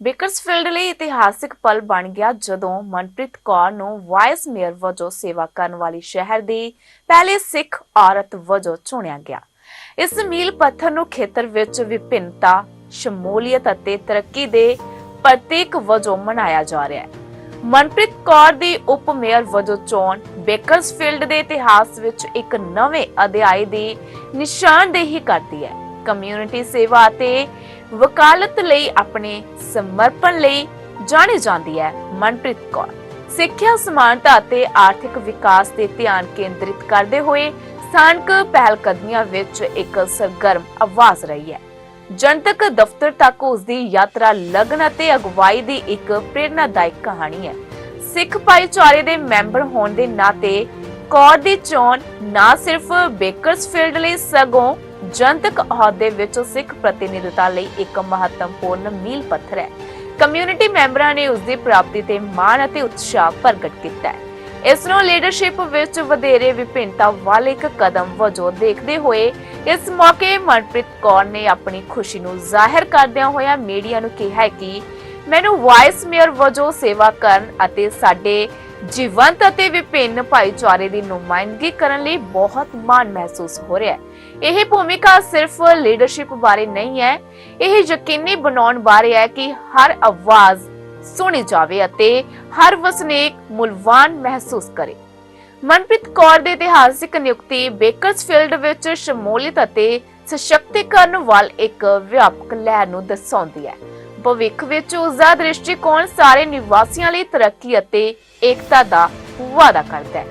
Bakersfield ਲਈ ਇਤਿਹਾਸਿਕ ਪਲ ਬਣ ਗਿਆ ਜਦੋਂ ਮਨਪ੍ਰੀਤ ਕੌਰ ਨੂੰ ਵਾਈਸ ਮੇਅਰ ਵਜੋਂ ਸੇਵਾ ਕਰਨ ਵਾਲੀ ਸ਼ਹਿਰ ਦੀ ਪਹਿਲੀ ਸਿੱਖ ਔਰਤ ਵਜੋਂ ਚੁਣਿਆ ਗਿਆ। ਇਸ ਮੀਲ ਪੱਥਰ ਨੂੰ ਖੇਤਰ ਵਿੱਚ ਵਿਭਿੰਨਤਾ, ਸ਼ਮੂਲੀਅਤ ਅਤੇ ਤਰੱਕੀ ਦੇ ਪ੍ਰਤੀਕ ਵਜੋਂ ਮਨਾਇਆ ਜਾ ਰਿਹਾ ਹੈ। ਮਨਪ੍ਰੀਤ ਕੌਰ ਦੀ ਉਪ ਮੇਅਰ ਵਜੋਂ ਚੋਣ ਬੇਕਰਸਫੀਲਡ ਦੇ ਇਤਿਹਾਸ ਵਿੱਚ ਇੱਕ ਨਵੇਂ ਅਧਿਆਇ ਦੀ ਨਿਸ਼ਾਨਦੇਹੀ ਕਰਦੀ ਹੈ। ਕਮਿਊਨਿਟੀ ਸੇਵਾ ਅਤੇ ਵਕਾਲਤ ਲਈ, ਆਪਣੇ ਸਮਰਪਣ ਲਈ ਜਾਣੀ ਜਾਂਦੀ ਹੈ ਮਨਪ੍ਰੀਤ ਕੌਰ। ਸਿੱਖਿਆ ਸਮਾਨਤਾ ਅਤੇ ਆਰਥਿਕ ਵਿਕਾਸ ਤੇ ਧਿਆਨ ਕੇਂਦਰਿਤ ਕਰਦੇ ਹੋਏ ਸਥਾਨਕ ਪਹਿਲਕਦਮੀਆਂ ਵਿੱਚ ਇੱਕ ਸਰਗਰਮ ਆਵਾਜ਼ ਰਹੀ ਹੈ। ਜਨਤਕ ਦਫ਼ਤਰ ਤੱਕ ਉਸ ਦੀ ਯਾਤਰਾ ਲਗਨ ਅਤੇ ਅਗਵਾਈ ਦੀ ਇੱਕ ਪ੍ਰੇਰਨਾਦਾਇਕ ਕਹਾਣੀ ਹੈ। ਸਿੱਖ ਭਾਈਚਾਰੇ ਦੇ ਮੈਂਬਰ ਹੋਣ ਦੇ ਨਾਤੇ ਕੌਰ ਦੀ ਚੋਣ ਨਾ ਸਿਰਫ ਬੇਕਰਸਫੀਲਡ ਲਈ ਸਗੋਂ ਜਨਤਕ ਅਹੁਦੇ ਵਿੱਚ ਸਿੱਖ ਪ੍ਰਤੀਨਿਧਤਾ ਲਈ ਇੱਕ ਮਹੱਤਵਪੂਰਨ ਮੀਲ ਪੱਥਰ ਹੈ। ਕਮਿਊਨਿਟੀ ਮੈਂਬਰਾਂ ਨੇ ਉਸ ਦੀ ਪ੍ਰਾਪਤੀ ਤੇ ਮਾਣ ਅਤੇ ਉਤਸ਼ਾਹ ਪ੍ਰਗਟ ਕੀਤਾ ਹੈ। ਇਸ ਨੂੰ ਲੀਡਰਸ਼ਿਪ ਵਿੱਚ ਵਧੇਰੇ ਵਿਭਿੰਨਤਾ ਵੱਲ ਇੱਕ ਕਦਮ ਵਜੋਂ ਦੇਖਦੇ ਹੋਏ ਇਸ ਮੌਕੇ ਮਨਪ੍ਰੀਤ ਕੌਰ ਨੇ ਆਪਣੀ ਖੁਸ਼ੀ ਨੂੰ ਜ਼ਾਹਿਰ ਕਰਦਿਆਂ ਹੋਇਆ ਮੀਡੀਆ ਨੂੰ ਕਿਹਾ ਕਿ ਮੈਨੂੰ ਵਾਈਸ ਮੇਅਰ ਵਜੋਂ ਸੇਵਾ ਕਰਨ ਅਤੇ ਸਾਡੇ ਜੀਵੰਤ ਅਤੇ ਵਿਭਿੰਨ ਭਾਈਚਾਰੇ ਦੀ ਨੁਮਾਇੰਦਗੀ ਕਰਨ ਲਈ ਬਹੁਤ ਮਾਣ ਮਹਿਸੂਸ ਹੋ ਰਿਹਾ ਹੈ। ਇਹ ਭੂਮਿਕਾ ਸਿਰਫ ਲੀਡਰਸ਼ਿਪ ਬਾਰੇ ਨਹੀਂ ਹੈ। ਇਹ ਯਕੀਨੀ ਬਣਾਉਣ ਬਾਰੇ ਹੈ ਕਿ ਹਰ ਆਵਾਜ਼ ਸੁਣੀ ਜਾਵੇ ਅਤੇ ਹਰ ਵਸਨੀਕ ਮੁਲਵਾਨ ਮਹਿਸੂਸ ਕਰੇ। ਮਨਪ੍ਰੀਤ ਕੌਰ ਦੇ ਇਤਿਹਾਸਿਕ ਨਿਯੁਕਤੀ ਬੇਕਰਸਫੀਲਡ ਵਿੱਚ ਸ਼ਮੂਲੀਅਤ ਅਤੇ ਸਸ਼ਕਤੀਕਰਨ ਵੱਲ ਇੱਕ ਵਿਆਪਕ ਲਹਿਰ ਨੂੰ ਦਰਸਾਉਂਦੀ ਹੈ। ਭਵਿੱਖ ਵਿੱਚ ਉਸ ਦਾ ਦ੍ਰਿਸ਼ਟੀਕੋਣ ਸਾਰੇ ਨਿਵਾਸੀਆਂ ਲਈ ਤਰੱਕੀ ਅਤੇ ਏਕਤਾ ਦਾ ਵਾਅਦਾ ਕਰਦਾ ਹੈ।